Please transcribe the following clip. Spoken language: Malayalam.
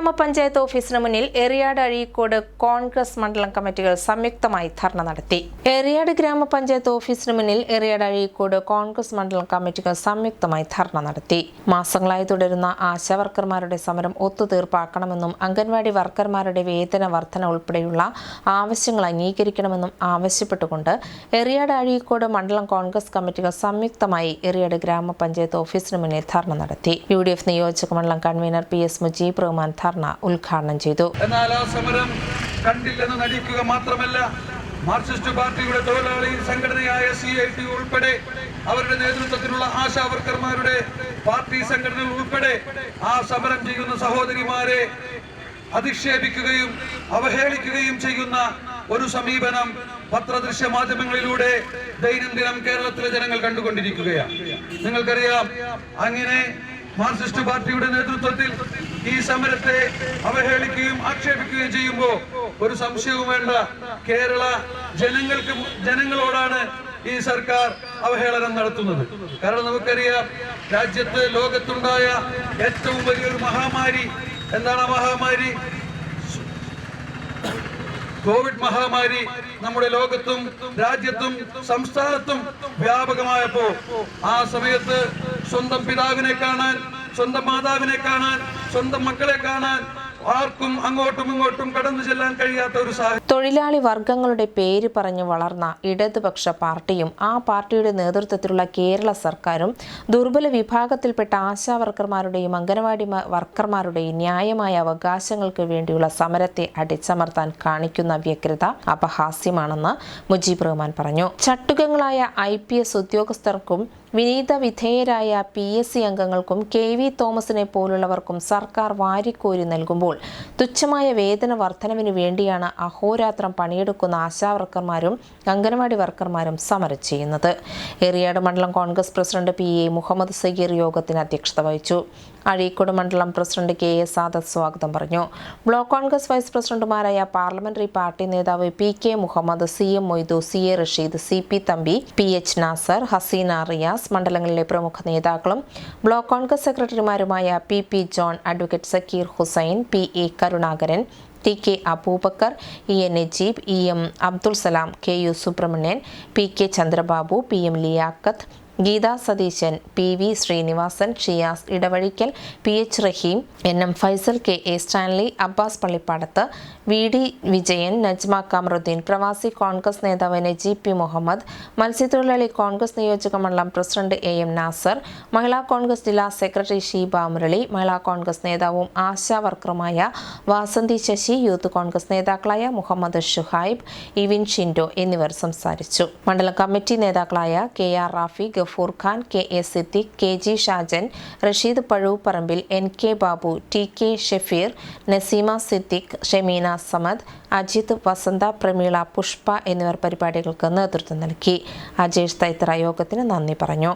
ഗ്രാമപഞ്ചായത്ത് ഓഫീസിന് മുന്നിൽ എറിയാട് അഴീക്കോട് കോൺഗ്രസ് മണ്ഡലം കമ്മിറ്റികൾ സംയുക്തമായി ധർണ നടത്തി. എറിയാട് ഗ്രാമപഞ്ചായത്ത് ഓഫീസിന് മുന്നിൽ എറിയാട് അഴീക്കോട് കോൺഗ്രസ് മണ്ഡലം കമ്മിറ്റികൾ സംയുക്തമായി ധർണ നടത്തി. മാസങ്ങളായി തുടരുന്ന ആശാവർക്കർമാരുടെ സമരം ഒത്തുതീർപ്പാക്കണമെന്നും അംഗൻവാടി വർക്കർമാരുടെ വേതന വർധന ഉൾപ്പെടെയുള്ള ആവശ്യങ്ങൾ അംഗീകരിക്കണമെന്നും ആവശ്യപ്പെട്ടുകൊണ്ട് എറിയാട് അഴീക്കോട് മണ്ഡലം കോൺഗ്രസ് കമ്മിറ്റികൾ സംയുക്തമായി എറിയാട് ഗ്രാമപഞ്ചായത്ത് ഓഫീസിന് മുന്നിൽ ധർണ നടത്തി. യു ഡി എഫ് നിയോജക മണ്ഡലം convener P S Mujeeb Rahman dharna ഉദ്ഘാടനം ചെയ്തു. എന്നാൽ ആ സമരം കണ്ടില്ലെന്ന് നടിക്കുക മാത്രമല്ല മാർക്സിസ്റ്റ് പാർട്ടിയുടെ തൊഴിലാളി സംഘടനയായ സി ഐ ടി ഉൾപ്പെടെ അവരുടെ നേതൃത്വത്തിലുള്ള ആശാവർക്കർമാരുടെ പാർട്ടി സംഘടന ഉൾപ്പെടെ ആ സമരം ചെയ്യുന്ന സഹോദരിമാരെ അധിക്ഷേപിക്കുകയും അവഹേളിക്കുകയും ചെയ്യുന്ന ഒരു സമീപനം പത്രദൃശ്യ മാധ്യമങ്ങളിലൂടെ ദൈനംദിനം കേരളത്തിലെ ജനങ്ങൾ കണ്ടുകൊണ്ടിരിക്കുകയാണ്. നിങ്ങൾക്കറിയാം അങ്ങനെ മാർക്സിസ്റ്റ് പാർട്ടിയുടെ നേതൃത്വത്തിൽ ഈ സമരത്തെ അവഹേളിക്കുകയും ആക്ഷേപിക്കുകയും ചെയ്യുമ്പോൾ ഒരു സംശയവും വേണ്ട. കേരള ജനങ്ങൾക്ക് ജനങ്ങളോടാണ് ഈ സർക്കാർ അവഹേളനം നടത്തുന്നത്. കാരണം നമുക്കറിയാം രാജ്യത്ത് ലോകത്തുണ്ടായ ഏറ്റവും വലിയൊരു മഹാമാരി എന്താണ് ആ മഹാമാരി? കോവിഡ് മഹാമാരി നമ്മുടെ ലോകത്തും രാജ്യത്തും സംസ്ഥാനത്തും വ്യാപകമായപ്പോ ആ സമയത്ത് സ്വന്തം പിതാവിനെ കാണാൻ സ്വന്തം മാതാവിനെ കാണാൻ സ്വന്തം മക്കളെ കാണാൻ ആർക്കും അങ്ങോട്ടും ഇങ്ങോട്ടും കടന്നു ചെല്ലാൻ കഴിയാത്ത ഒരു സാഹചര്യം തൊഴിലാളി വർഗങ്ങളുടെ പേര് പറഞ്ഞു വളർന്ന ഇടതുപക്ഷ പാർട്ടിയും ആ പാർട്ടിയുടെ നേതൃത്വത്തിലുള്ള കേരള സർക്കാരും ദുർബല വിഭാഗത്തിൽപ്പെട്ട ആശാ വർക്കർമാരുടെയും അംഗനവാടി വർക്കർമാരുടെയും ന്യായമായ അവകാശങ്ങൾക്ക് വേണ്ടിയുള്ള സമരത്തെ അടിച്ചമർത്താൻ കാണിക്കുന്ന വ്യഗ്രത അപഹാസ്യമാണെന്ന് മുജീബ് റഹ്മാൻ പറഞ്ഞു. ചട്ടുകങ്ങളായ ഐ ഉദ്യോഗസ്ഥർക്കും വിനീത വിധേയരായ പി എസ് സി അംഗങ്ങൾക്കും കെ വി തോമസിനെ പോലുള്ളവർക്കും സർക്കാർ വാരിക്കോരി നൽകുമ്പോൾ തുച്ഛമായ വേതന വർധനവിന് വേണ്ടിയാണ് അഹോരാത്രം പണിയെടുക്കുന്ന ആശാവർക്കർമാരും അംഗനവാടി വർക്കർമാരും സമരം ചെയ്യുന്നത്. എറിയാട് മണ്ഡലം Congress president P A Muhammad Sageer യോഗത്തിന് അധ്യക്ഷത വഹിച്ചു. അഴീക്കോട് മണ്ഡലം പ്രസിഡന്റ് കെ എസ് സാദത്ത് സ്വാഗതം പറഞ്ഞു. ബ്ലോക്ക് കോൺഗ്രസ് വൈസ് പ്രസിഡന്റുമാരായ പാർലമെന്ററി പാർട്ടി നേതാവ് P K Muhammad C M Moidu C A Rasheed C P Thampi P H Nasar Haseena Riyas മണ്ഡലങ്ങളിലെ പ്രമുഖ നേതാക്കളും block Congress സെക്രട്ടറിമാരുമായ P P John advocate Zakir Hussain P A Karunakaran T K Abubakar E N Najeeb E M Abdul Salam K U Subramanian P K Chandrababu P M Liyakath Geetha Satheesan P V Sreenivasan Shiyas Edavazhikkal P H Raheem N M Faisal K A Stanley Abbas Pallippadath V D Vijayan Najma Kamarudheen പ്രവാസി കോൺഗ്രസ് നേതാവ് നജീബ് പി മുഹമ്മദ് മത്സ്യത്തൊഴിലാളി കോൺഗ്രസ് നിയോജക മണ്ഡലം president A M Nasar Mahila Congress ജില്ലാ സെക്രട്ടറി ഷീബ മുരളി മഹിളാ കോൺഗ്രസ് നേതാവും ആശാ വർക്കറുമായ വാസന്തി ശശി യൂത്ത് കോൺഗ്രസ് നേതാക്കളായ മുഹമ്മദ് ഷുഹൈബ് ഇവിൻ ഷിൻഡോ എന്നിവർ സംസാരിച്ചു. മണ്ഡലം കമ്മിറ്റി നേതാക്കളായ K R Rafi Gafoor Khan K A Siddique K G Shajan Rasheed Pazhupparambil N K Babu T K Shefeer Naseema Siddique Shemeena Samad Ajith Vasantha Prameela Pushpa എന്നിവർ പരിപാടികൾക്ക് നേതൃത്വം നൽകി. അജേഷ് തൈത്ര യോഗത്തിന് നന്ദി പറഞ്ഞു.